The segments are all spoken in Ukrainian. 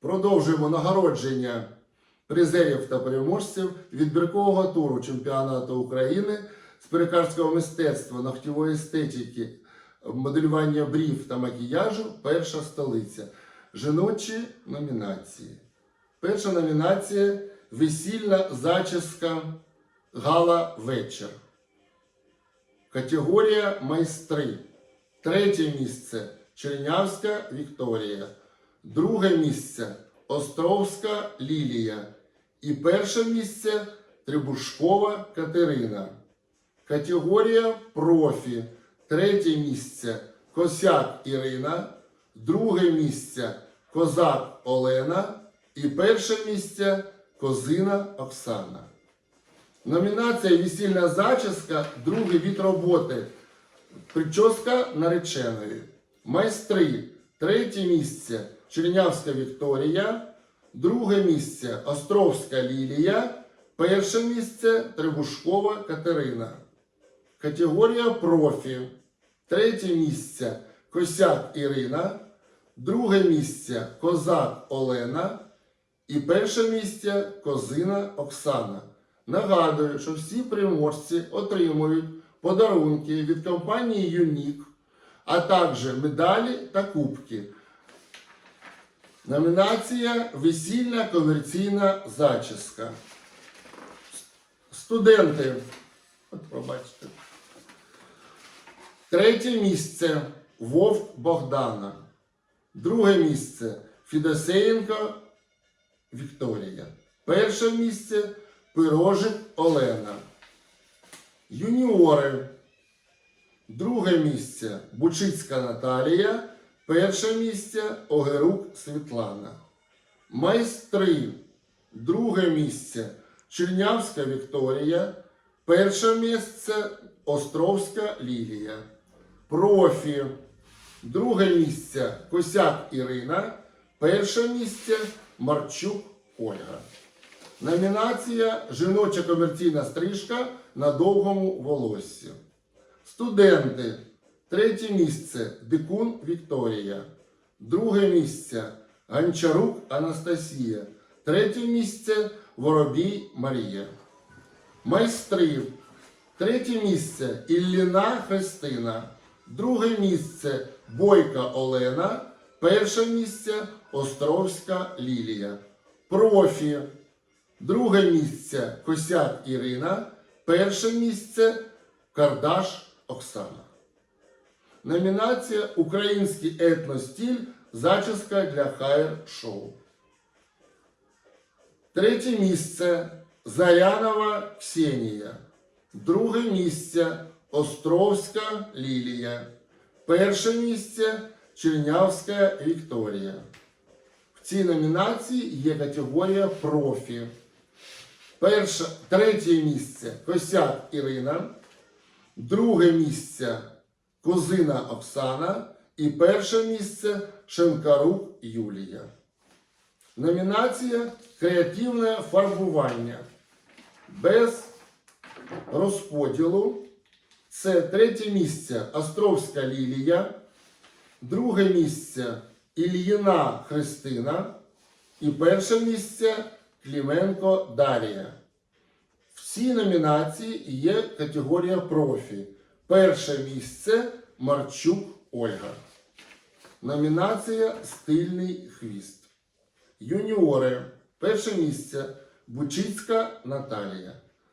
Продовжуємо нагородження призерів та переможців відбіркового туру чемпіонату України з перекарського мистецтва, ногтєвої естетики, моделювання брів та макіяжу. Перша столиця. Жіночі номінації. Перша номінація весільна зачіска Гала Вечір. Категорія майстри. Третє місце Чернявська Вікторія. Друге місце Островська Лілія. І перше місце Трибушкова Катерина. Категорія профі. Третє місце Косяк Ірина. Друге місце Козак Олена. І перше місце Козина Оксана. Номінація Весільна зачіска, другий від роботи. Прическа нареченої. Майстри. Третє місце Чернявська Вікторія. Друге місце Островська Лілія. Перше місце Требушкова Катерина. Категорія профі. Третє місце Косяк Ірина. Друге місце Козак Олена. І перше місце Козина Оксана. Нагадую, що всі переможці отримують подарунки від компанії Юнік, а також медалі та кубки. Номінація Весільна комерційна зачіска. Студенти. От побачите. Третє місце Вовк Богдана. Друге місце Фідосеєнко Вікторія. Перше місце Пирожик Олена. Юніори. Друге місце Бучицька Наталія. Перше місце Огерук Світлана. Майстри. Друге місце Чернявська Вікторія. Перше місце Островська Лілія. Профі. Друге місце Косяк Ірина. Перше місце Марчук Ольга. Номінація Жіноча комерційна стрижка на довгому волоссі. Студенти. Третє місце Дикун Вікторія. Друге місце Гончарук Анастасія. Третє місце Воробій Марія. Майстри. Третє місце Ілліна Христина. Друге місце Бойка Олена. Перше місце Островська Лілія. Профі. Друге місце Косяк Ірина. Перше місце Кардаш Оксана. Номінація Український етностіль. Зачіска для хайр шоу. Третє місце Зарянова Ксенія. Друге місце Островська Лілія. Перше місце Чернявська Вікторія. В цій номінації є категорія профі. Перше, третє місце Косяк Ірина. Друге місце Козина Оксана. І перше місце Шенкарук Юлія. Номінація Креативне фарбування. Без розподілу. Це третє місце Островська Лілія. Друге місце Ільїна Христина. І перше місце Кліменко Дарія. В цій номінації є категорія профі. Перше місце Марчук Ольга. Номінація Стильний хвіст. Юніори. Перше місце Бучицька Наталія.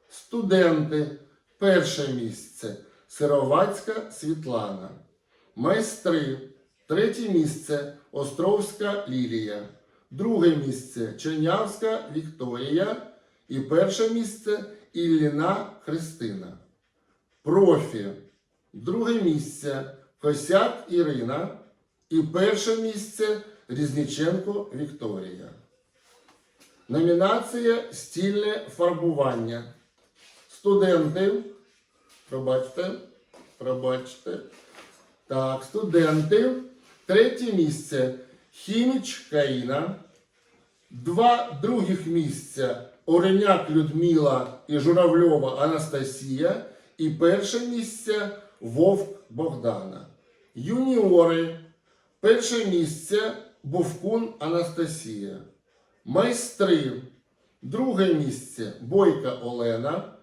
Студенти. Перше місце Сировацька Світлана. Майстри. Третє місце Островська Лілія. Друге місце Чернявська Вікторія. І перше місце Ілліна Христина. Профі. Друге місце Косяк Ірина. І перше місце Різниченко Вікторія. Номінація Стільне фарбування. Студенти. Пробачте. Пробачте. Так, студенти. Третє місце Хіміч Каїна. Два других місця Ореняк Людмила і Журавльова Анастасія. І перше місце Вовк Богдана. Юніори. Перше місце Бовкун Анастасія. Майстри. Друге місце Бойка Олена.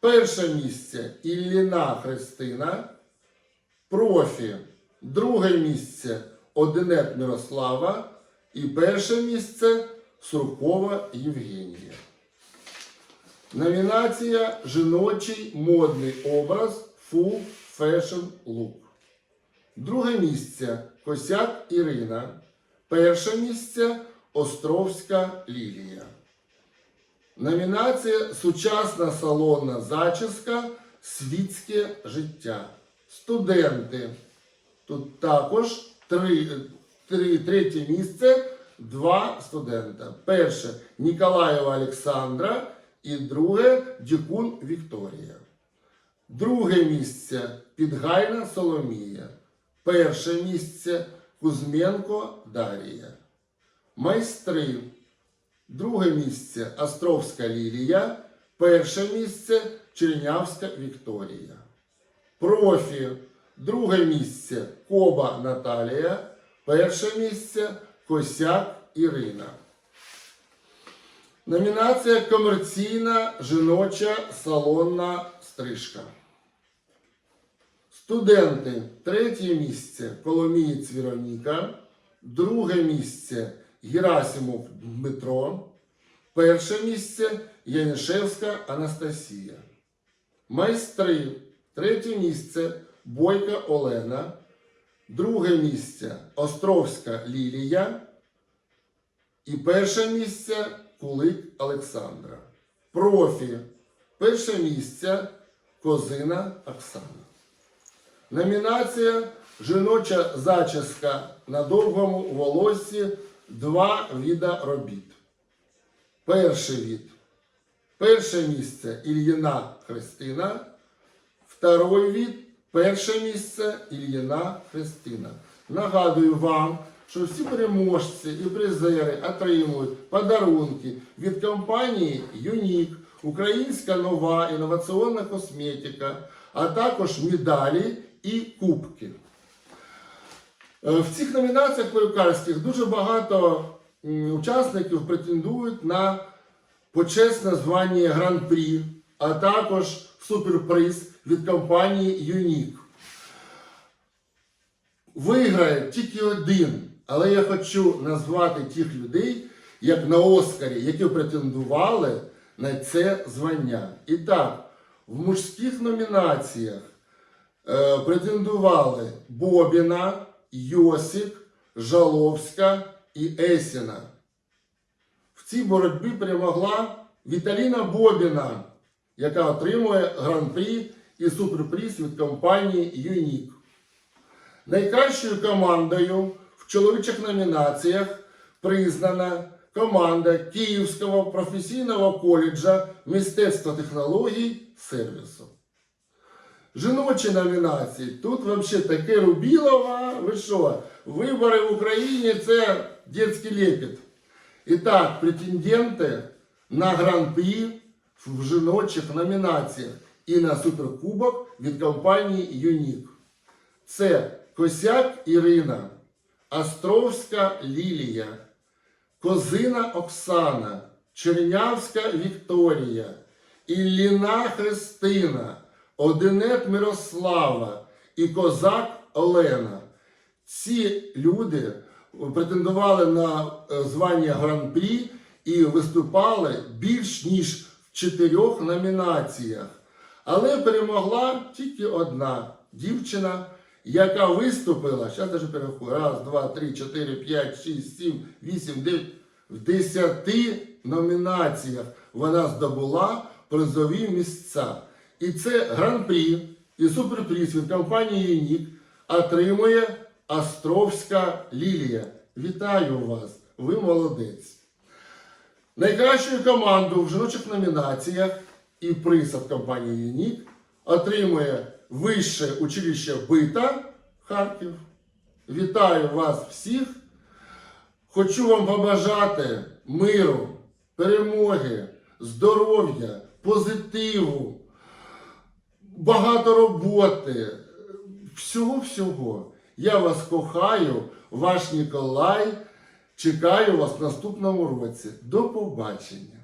Перше місце Ілліна Христина. Профі. Друге місце Одинет Мирослава. І перше місце Суркова Євгенія. Номінація Жіночий модний образ Full Fashion Look. Друге місце Косяк Ірина. Перше місце Островська Лілія. Номінація Сучасна салонна зачіска Світське життя. Студенти. Тут також три, три, третє місце два студента. Перше Ніколаєва Олександра і друге Дікун Вікторія. Друге місце Підгайна Соломія. Перше місце Кузьменко Дарія. Майстри. Друге місце Островська Лілія. Перше місце Чернявська Вікторія. Профі. Друге місце Коба Наталія. Перше місце Косяк Ірина. Номінація комерційна жіноча салонна стрижка. Студенти. Третє місце Коломієць Віроніка. Друге місце Герасимов Дмитро. Перше місце Янішевська Анастасія. Майстри. Третє місце Бойка Олена. Друге місце Островська Лілія. І перше місце Кулик Олександра. Профі. Перше місце Козина Оксана. Номінація Жіноча зачіска на довгому волоссі два віда робіт. Перший від. Перше місце Ільїна Христина. Второй від. Перше місце Ільїна Христина. Нагадую вам, що всі переможці і призери отримують подарунки від компанії Юнік, Українська нова інноваційна косметика, а також медалі і кубки. Е, В цих номінаціях перукарських дуже багато учасників претендують на почесне звання Гран-прі, а також суперприз від компанії Юнік. Виграє тільки один, але я хочу назвати тих людей, як на Оскарі, які претендували на це звання. І так, в мужських номінаціях претендували Бобіна, Йосик, Жаловська і Есіна. В цій боротьбі перемогла Віталіна Бобіна, яка отримує гран-прі і суперприз від компанії Юнік. Найкращою командою в чоловічих номінаціях признана команда Київського професійного коледжа мистецтва технологій сервісу. Жіночі номінації. Тут взагалі таке Рубілова. Ви що? Вибори в Україні це дитячий лепет. І так, претенденти на гран-прі в жіночих номінаціях і на суперкубок від компанії Юнік. Це Косяк Ірина, Островська Лілія, Козина Оксана, Чернявська Вікторія, Ілліна Христина, Одинет Мирослава і Козак Олена. Ці люди претендували на е, звання Гран-прі і виступали більш ніж в чотирьох номінаціях. Але перемогла тільки одна дівчина, яка виступила, зараз даже перерахую, раз, два, три, чотири, п'ять, шість, сім, вісім, дев'ять, в десяти номінаціях вона здобула призові місця. І це гран-прі і суперприз від компанії Юнік отримує Островська Лілія. Вітаю вас! Ви молодець! Найкращу команду в жіночих номінаціях і приз від компанії Юнік отримує Вище училище Бита Харків. Вітаю вас всіх! Хочу вам побажати миру, перемоги, здоров'я, позитиву, багато роботи, всього-всього. Я вас кохаю, ваш Ніколай Чекаю вас в наступному році. До побачення!